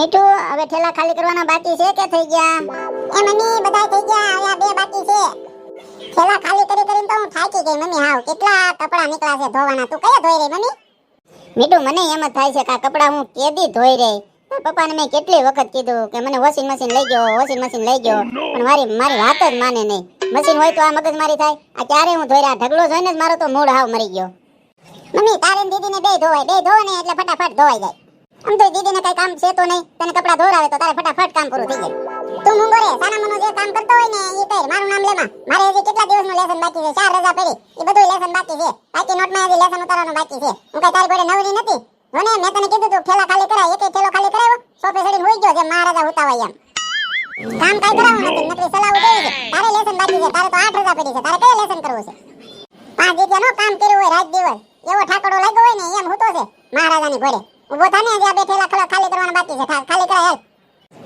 મીઠું? હવે થેલા ખાલી કરવાના બાકી છે કે થઈ ગયા? એ મમ્મી બધા થઈ ગયા? હવે આ બે બાકી છે. થેલા ખાલી કરી કરીને તો હું થાકી ગઈ. મમ્મી હાવ કેટલા કપડા નીકળ્યા છે ધોવાના? તું કયા ધોઈ રહી મમ્મી? મીઠું મને એમ જ થાય છે કે આ કપડા હું કેદી ધોઈ રહી? પપ્પાને મેં કેટલી વખત કીધું કે મને વોશિંગ મશીન લઈ ગયો વોશિંગ મશીન લઈ ગયો. પણ મારી મારી વાત જ માને નહીં. મશીન હોય તો આ મગજ મારી થાય. આ ક્યારે હું ધોઈ રહ્યા? ઢગલો જોઈને જ મારો તો મૂડ હાવ મરી ગયો. મમ્મી તારે દીદીને બે ધોવાય. બે ધોવાય ને એટલે ફટાફટ ધોવાઈ જાય. આમ તો દીદીને કઈ કામ છે તો નહીં. તને કપડા ધોરાવે તો તારે ફટાફટ કામ પૂરું થઈ જાય. તું મૂંગો રે, સાના મનો જે કામ કરતો હોય ને એ કર મારું નામ લેમાં મારે હજી કેટલા દિવસનું લેસન બાકી છે? ચાર રજા પડી. એ બધું લેસન બાકી છે. બાકી નોટમાં હજી લેસન ઉતારવાનું બાકી છે. હું કઈ તારી જોડે નવરી નથી? મને મેં તને કીધું તું, ઠેલા ખાલી કરાય. એક ઠેલો ખાલી કરાવ્યો સોફે ચડીને હોઈ ગયો જે મહારાજા હુતાવાય એમ. કામ કઈ કરાવું નથી નકરી સલાહ દેવી છે તારે લેસન બાકી છે. તારે તો આઠ રજા પડી છે. તારે કઈ લેસન કરવું છે? પાંચ જગ્યાનો કામ કર્યું હોય રાત દિવસ. એવો ઠાકડો લાગ્યો હોય ને, એમ હૂતો છે મહારાજાની ઘોડે ઊભો થાને હજી આ બે ઠેલા ખાલી કરવાના બાકી છે. ખાલી કરાય, હાલ.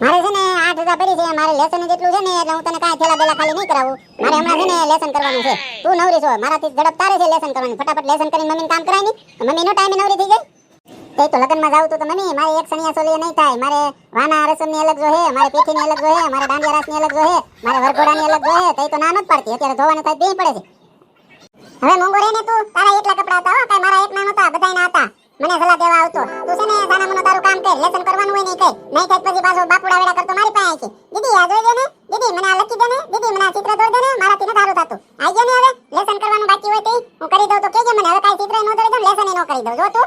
મારે છે ને આઠ હજાર પડી છે. મારે લેસન જેટલું છે ને, એટલે હું તને કાંઈ થેલા બેલા ખાલી નહીં કરાવું. મારે હમણાં છે ને લેસન કરવાનું છે. તું નવરી છો. મારાથી ઝડપ તારે છે લેસન કરવાની. ફટાફટ લેસન કરીને મમ્મીને કામ કરાય નહીં. મમ્મીનો ટાઈમે નવરી થઈ જાય. તે તો લગનમાં જાવ તો મમ્મી, મારે એક સણિયા સોલી નહીં થાય. મારે વાના રસમની અલગ જો હે, મારે પીઠીની અલગ જો હે, મારે દાંડિયા રાસની અલગ જો હે, મારે વરઘોડાની અલગ જો તે તો ના નથી પાડતી. અત્યારે ધોવાને થાય બે પડે છે. હવે મોંઘો રે ને તું? તારા એટલા કપડા હતા કાંઈ મારા એક ના નહોતા બધાના હતા. મને સલાહ દેવા આવતો. તું છે ને સાના મનો તારું કામ કર, લેસન કરવાનું હોય નહીં કર. નહીં થાય પછી પાછો બાપુડા વેડા કરતો મારી પાસે છે. દીદી, આ જોઈ દે દીદી, મને આ લખી દે દીદી, મને આ ચિત્ર દોર દે ને. મારાથી ન થારું થતું. આઈ ગયો ને હવે? લેસન કરવાનું બાકી હોય તે હું કરી દઉં તો કેજે મને. હવે કાઈ ચિત્ર ન દોરી દઉં લેસન ન કરી દઉં. જો તું.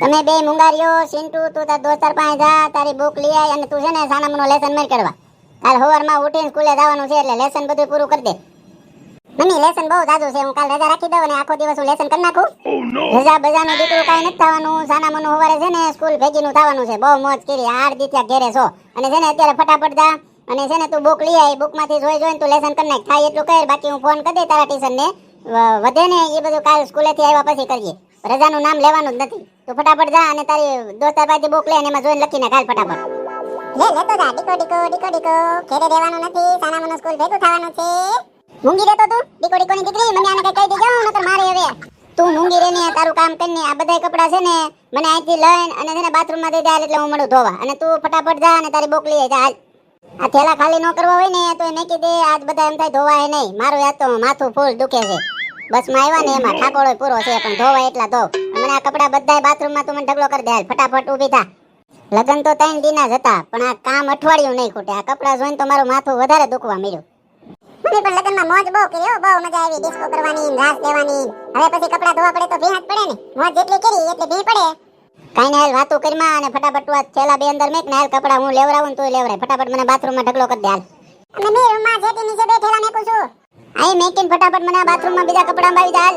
તમે બે મુંગારીઓ, સિન્ટુ, તું તાર દોસ્તાર પાસે જા, તારી બુક લઈ આય અને તું છે ને સાનામનો લેસન મેર કરવા. કાલ સવારમાં ઉઠીને સ્કૂલે જવાનું છે એટલે લેસન બધું પૂરું કરી દે. મમ્મી લેસન બહુ જાજુ છે. હું કાલ રજા રાખી દઉં અને આખો દિવસ હું લેસન કરી નાખું. રજા બજાનો દીકરો કાંઈ નથી થવાનું. સાના મનો હવારે છે ને સ્કૂલ ભેગીનું થવાનું છે. બહુ મોજ કરી. હાર દી ઘેરે છો. અને છે ને અત્યારે ફટાફટ જા. અને છે ને તું બુક લઈ આય. બુકમાંથી જોઈ જોઈને તું લેસન કરી નાખ. થાય એટલું કર. બાકી હું ફોન કરી દઈ તારા ટીચરને વધે ને એ બધું કાલ સ્કૂલેથી આવ્યા પછી કરીએ. રજાનું નામ લેવાનું જ નથી. તું ફટાફટ જા અને તારી દોસ્તાર પાસે બુક લે અને એમાં જોઈને લખી કાલ ફટાફટ. લે લેતો જા. ડીકો ડીકો ડીકો ડીકો. ઘેરે રહેવાનું નથી. સાના મનો સ્કૂલ ભેગું થવાનું છે. મૂંગી રહેતો તું? ડીકો ડીકોની દીકરી, મને આને કઈ કહી દેજો નતર મારે હવે. તું મૂંગી રહે ને, તારું કામ કરીને આ બધા કપડા છે ને, મને અહીંથી લઈને અને છે ને બાથરૂમમાં દઈ દે એટલે હું મળું ધોવા. અને તું ફટાફટ જા અને તારી બોકલી જા, હાલ. આ થેલા ખાલી ન કરવા હોય ને, તો એ મેકી દે આજ બધા એમ થાય ધોવાય નહીં. મારું યાદ તો માથું ફૂલ દુખે છે. બસમાં આવ્યા ને, એમાં ઠાકોળો પૂરો છે, પણ ધોવા એટલા ધો. મને આ કપડાં બધાય બાથરૂમમાં તું મને ઢગલો કરી દે, હાલ, ફટાફટ ઊભી થા. લગન તો ત્રણ દિના જ હતા, પણ આ કામ અઠવાડિયું નહીં ખૂટે. આ કપડાં જોઈને તો મારું માથું વધારે દુખવા મળ્યું મને પણ લગનમાં મોજ બહુ કરી બહુ મજા આવી ડિસ્કો કરવાની રાસ લેવાની હવે પછી કપડા ધોવા પડે તો ભીંત પડે ને. મોજ જેટલી કરી એટલી ભી પડે. કાઈ ને હાલ વાતો કરીમાં અને ફટાફટ તું થેલા બે અંદર મેક ને હાલ કપડા હું લેવડાવું તું લેવડાય. ફટાફટ મને બાથરૂમમાં ઢગલો કરી દે હાલ. અને મેં રૂમમાં જેટી નીચે બેઠેલા મેકું છું. અહીં મેકીને ફટાફટ મને બાથરૂમમાં બીજા કપડા આવી દે હાલ.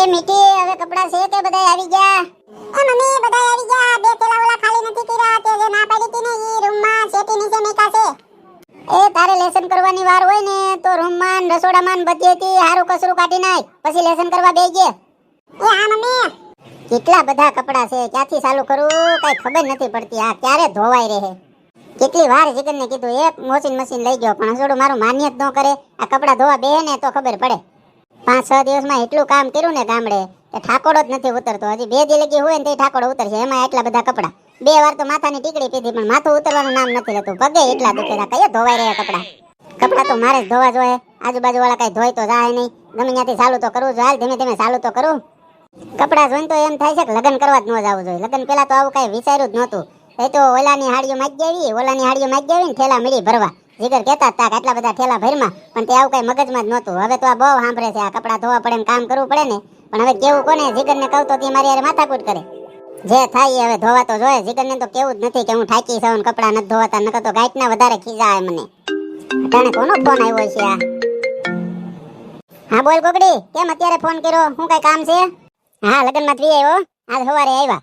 એ મીઠી હવે કપડા છે કે બધા આવી ગયા. એ મમ્મી બધા આવી ગયા. બે થેલા ઓલા ખાલી નથી કર્યા. તે જે ના પાડી હતી ને ઈ રૂમમાં જેટી નીચે મેકા છે. એ તારે લેસન કરવાની વાર હોય ને તો રૂમમાં ને રસોડામાં બધેથી હારું કસરું કાઢી નાખ પછી લેસન કરવા બેસી ગયા. એ આ મમ્મી. કેટલા બધા કપડા છે ક્યાંથી ચાલુ કરું કઈ ખબર નથી પડતી આ ક્યારે ધોવાઈ રહે. કેટલી વાર જીગરને કીધું એક વોશિંગ મશીન લઈ ગયો પણ હસોડું મારું માન્ય જ ન કરે આ કપડા ધોવા બે ને તો ખબર પડે. પાંચ છ દિવસમાં એટલું કામ કર્યું ને ગામડે કે ઠાકોડો જ નથી ઉતરતો હજી બે દી લગી હોય ને તે ઠાકોડો ઉતરશે એમાં એટલા બધા કપડા. બે વાર તો માથાની ટીકડી પીધી, પણ માથું ઉતરવાનું નામ નથી લેતું. પગે એટલા દુખેલા, કયો ધોવાઈ રહ્યા કપડા? કપડા તો મારે જ ધોવા જોઈએ. આજુબાજુ વાળા કઈ ધોઈ તો જાય નહીં. ગમે ત્યાંથી ચાલુ તો જોઈએ હાલ ધીમે ધીમે ચાલુ તો કરું. કપડા જોઈને તો એમ થાય છે કે લગ્ન કરવા જ ન જવું જોઈએ. લગ્ન પહેલા તો આવું કઈ વિચાર્યું જ નહોતું. એ તો ઓલાની હાડીઓ માગી આવી, ઓલાની હાડીઓ માગી આવી ને થેલા મળી ભરવા. જીગર કહેતા હતા કે આટલા બધા થેલા ભરમાં, પણ તે આવું કઈ મગજમાં જ નહોતું. હવે તો આ બહુ સાંભળે છે, આ કપડા ધોવા પડે ને કામ કરવું પડે ને. પણ હવે કેવું કોને? જીગરને કહું તો તે મારી યાર માથાકૂટ કરે. જે થાય હવે ધોવા તો જોઈએ. જીગરને તો કેવું જ નથી કે હું થાકી છું કપડા નથી ધોવાતા, નકર તો ગાંઠના વધારે ખીજા આવે મને. અટાણે કોનો ફોન આવ્યો છે આ? હા, બોલ કોકડી, કેમ અત્યારે ફોન કર્યો? હું કઈ કામ છે? હા, લગનમાં ત્રી આવ્યો. આજ સવારે આવ્યા.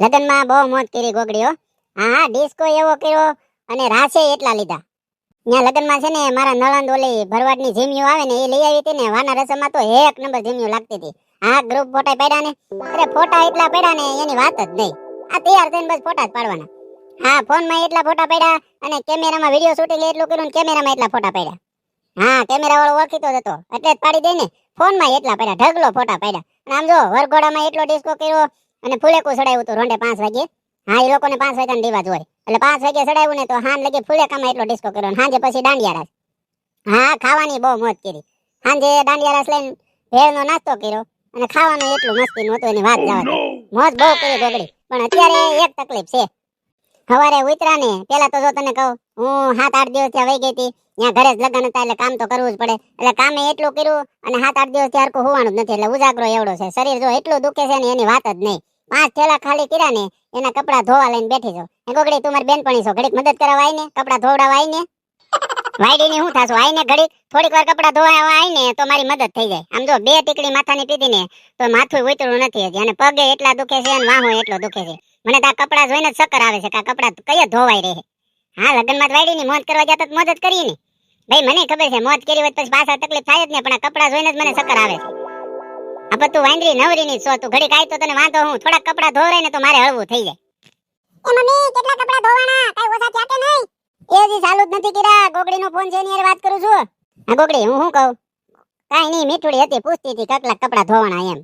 લગનમાં બહુ મોજ કરી ગોગડીઓ હા. હા, ડિસ્કો એવો કર્યો અને રાસે એટલા લીધા. ત્યાં લગનમાં છે ને, મારા નળંદ ઓલી ભરવાડની જીમીઓ આવે ને, એ લઈ આવી હતી ને, વાના રસમમાં તો એક નંબર જીમીઓ લાગતી હતી. હા ગ્રુપ ફોટા પડ્યા ને? અરે ફોટા એટલા પડ્યા ને, એની વાત જ નહીં. આ તૈયાર થઈને બસ ફોટા જ પાડવાના. હા ફોનમાં એટલા ફોટા પડ્યા અને કેમેરામાં વીડિયો શૂટિંગ એટલું કર્યું કેમેરામાં એટલા ફોટા પડ્યા. હા કેમેરા વાળો ઓળખીતો હતો. એટલે જ પાડી દઈ ને ફોનમાં એટલા પડ્યા, ઢગલો ફોટા પડ્યા. અને આમ જો, વરઘોડામાં એટલો ડિસ્કો કર્યો અને ફૂલેકું ચડાવ્યું હતું રોંડે પાંચ વાગે હા, એ લોકોને પાંચ વાગ્યાનો રિવાજ હોય. એટલે પાંચ વાગે ચડાવ્યું ને તો હાન લગી ફૂલેકામાં એટલો ડિસ્કો કર્યો ને સાંજે પછી દાંડિયા રાસ હા, ખાવાની બહુ મોજ કરી. સાંજે દાંડિયા રાસ લઈને ભેળનો નાસ્તો કર્યો. અને ખાવાનું એટલું મસ્તી નહોતું એની વાત જવા મોજ બહુ કરી ગોગડી પણ અત્યારે એક તકલીફ છે. સવારે ઉતરા ને પેલા તો જો તને કહું હું સાત આઠ દિવસ ત્યાં વહી ગઈ હતી. ત્યાં ઘરે જ લગ્ન હતા એટલે કામ તો કરવું જ પડે. એટલે કામે એટલું કર્યું અને સાત આઠ દિવસ ત્યાં હરખું હોવાનું જ નથી એટલે ઉજાગરો એવડો છે. શરીર જો એટલું દુખે છે ને એની વાત જ નહીં. પાંચ થેલા ખાલી કર્યા ને એના કપડા ધોવા લઈને બેઠી એ ગોગડી તું મારી બેનપણી છો. ઘડીક મદદ કરવા આવીને કપડા ધોવડાવવા આવીને વાયડીની હું થાશું? આઈને ઘડી થોડીક વાર કપડા ધોવા આવીને તો મારી મદદ થઈ જાય. આમ જો, બે ટીકડી માથાની પીધી ને તો માથું ઉતરું નથી હજી. અને પગે એટલા દુખે છે અને વાહો એટલો દુખે છે. મને તો કપડા જોઈને જ ચક્કર આવે છે કે આ કપડા કયા ધોવાઈ રહે. હા, લગ્નમાં વાયડીની મોજ કરવા જતા મોજ જ કરીએ ને. ભાઈ, મને ખબર છે, મોજ કરી હોય પછી પાછા તકલીફ થાય જ ને પણ આ કપડા જોઈને જ મને ચક્કર આવે છે. આ પણ તું વાંદરી નવરી ની છો તું. ઘડી કાય તો તને વાંધો હું. થોડા કપડા ધોવાય ને તો મારે હળવું થઈ જાય. મમ્મી, કેટલા કપડા ધોવાના? કઈ ઓછા થયા કે નહીં? એ હજી ચાલુ જ નથી કર્યા. ગોગડીનો ફોન છે એની વાત કરું છું. હા, ગોગડી, હું શું કહું? કાંઈ નહીં, મીઠુડી હતી પૂછતી હતી કેટલા કપડા ધોવાના એમ.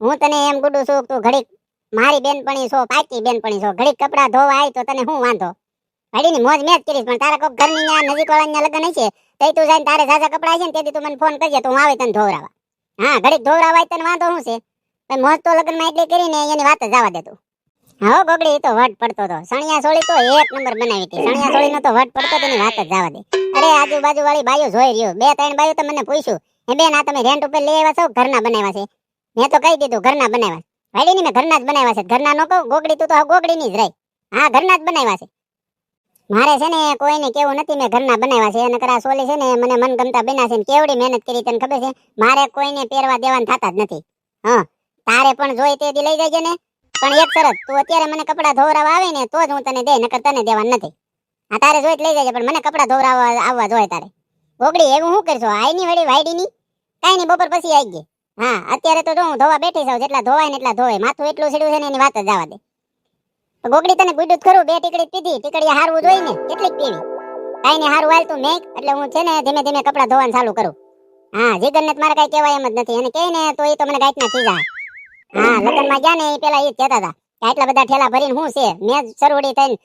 હું તને એમ ગુડું છું તું ઘડીક મારી બેનપણી છો, પાકી બેનપણી છો, ઘડીક કપડા ધોવા આવી તો તને શું વાંધો? ઘડીની મોજ મેં જ કરીશ પણ તારા કોક ઘરની ન્યા નજીક વાળાના લગ્ન છે તઈ તું જાય તારે ઝાઝા કપડા છે ને તેથી તું મને ફોન કરજે તો હું આવી તને ધોવરાવા. હા, ઘડીક ધોવરાવા તને વાંધો શું છે? પણ મોજ તો લગ્નમાં એટલી કરીને એની વાત જવા દે તું. હા ગોગડી ઈ તો વટ પડતો હતો. સણિયા સોળી તો એક નંબર બનાવી હતી. સણિયા સોળી નો તો વટ પડતો તેની વાત જ જવા દે. અરે આજુબાજુ વાળી બાયો જોઈ રહ્યો. બે, ત્રણ બાયો તો મને પૂછ્યું. એ બેન, આ તમે રેન્ટ ઉપર લઈ આવ્યા છો? ઘરના બનાવ્યા છે? મેં તો કહી દીધું, ઘરના બનાવ્યા વાડી ની, મેં ઘરના જ બનાવ્યા છે. ઘરના નો કહું? ગોગડી તું તો ગોગડી ની જ રહી. હા, ઘરના જ બનાવ્યા છે. મારે છે ને કોઈને કેવું નથી, મેં ઘરના બનાવ્યા છે. અને કરા સોલી છે ને મને મનગમતા બન્યા છે ને કેવડી મહેનત કરી તને ખબર છે? મારે કોઈને પહેરવા દેવાનું થતા જ નથી. હા, તારે પણ જોઈ તે દી લઈ જાય ને. પણ એક શરત, તું અત્યારે મને કપડાં ધોવરાવા આવે ને, તો જ હું તને દે, નકર તને દેવા નથી. આ તારે જોઈ લઈ જજે, પણ મને કપડાં ધોવરાવા આવવા જોઈએ તારે. ગોગડી, એવું શું કરશો? આઈની વળી વાયડીની કાંઈ નહીં, બપોર પછી આવી ગઈ. હા, અત્યારે તો જો હું ધોવા બેઠી જાઉં, જેટલા ધોવાય ને એટલા ધોવાય માથું એટલું સીડું છે ને, એની વાત જ જવા દે. ગોગડી તને ગુડું ખરું, બે ટીકડી પીધી. ટીકડી હારવું જોઈએ ને, કેટલીક પીવી. કાંઈ નહીં, હારું હાલ તું મેક, એટલે હું છે ને, ધીમે ધીમે કપડા ધોવાનું ચાલુ કરું. હા, જીગરને મારે કાંઈ કહેવાય એમ જ નથી. અને કહે ને, તો એ તો મને ગાંઠના થઈ જાય હા લગ્નમાં ગયા ને એ પેલા એ કહેતા હતા કે આટલા બધા ઠેલા ભરીને હું છે? મેં સરવડી થઈને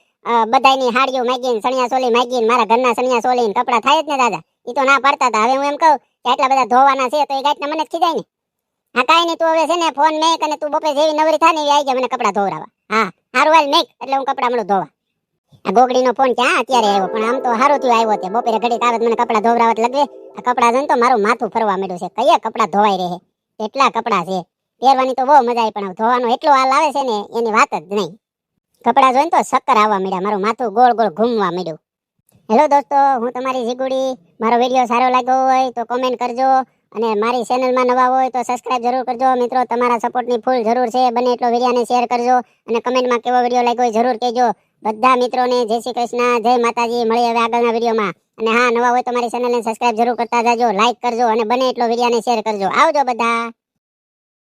બધાની હાડીઓ માગીને સણિયા સોલી માગીને મારા ઘરના સણિયા સોલી કપડા થાય જ ને દાદા. એ તો ના પાડતા હતા. હવે હું એમ કહું કે આટલા બધા ધોવાના છે તો એ ગાંઠના મને જ ખીજાય ને. હા કાંઈ નહીં તું હવે છે ને ફોન મેક અને તું બપે જેવી નવરી થાય ને એવી આવી જાય મને કપડાં ધોવરાવા હા સારું હાલ મેક એટલે હું કપડા મળું ધોવા. આ ગોગડીનો ફોન ક્યાં અત્યારે આવ્યો? પણ આમ તો સારું થયું આવ્યો તે. બપોરે ઘડી આવે મને કપડા ધોવરાવત લગવે. આ કપડા ને તો મારું માથું ફરવા માંડ્યું છે. કયા કપડા ધોવાઈ રહે? એટલા કપડા છે? પહેરવાની તો બહુ મજા આવી, પણ ધોવાનો એટલો હાલ આવે છે ને, એની વાત જ નહીં. કપડાં જોઈને તો શક્કર આવવા માંડ્યા, મારું માથું ગોળ ગોળ ઘૂમવા માંડ્યું. હેલો દોસ્તો, હું તમારી જીગુડી, મારો વીડિયો સારો લાગ્યો હોય તો કોમેન્ટ કરજો, અને મારી ચેનલમાં નવા હોય તો સબસ્ક્રાઇબ જરૂર કરજો. મિત્રો, તમારા સપોર્ટની ફૂલ જરૂર છે, બને એટલો વિડીયોને શેર કરજો, અને કમેન્ટમાં કેવો વીડિયો લાગ્યો જરૂર કહેજો. બધા મિત્રોને જય શ્રી કૃષ્ણ, જય માતાજી મળી હવે આગળના વિડીયોમાં. અને હા, નવા હોય તો મારી ચેનલને સબસ્ક્રાઇબ જરૂર કરતા જાજો લાઇક કરજો, અને બને એટલો વિડીયોને શેર કરજો. આવજો બધા.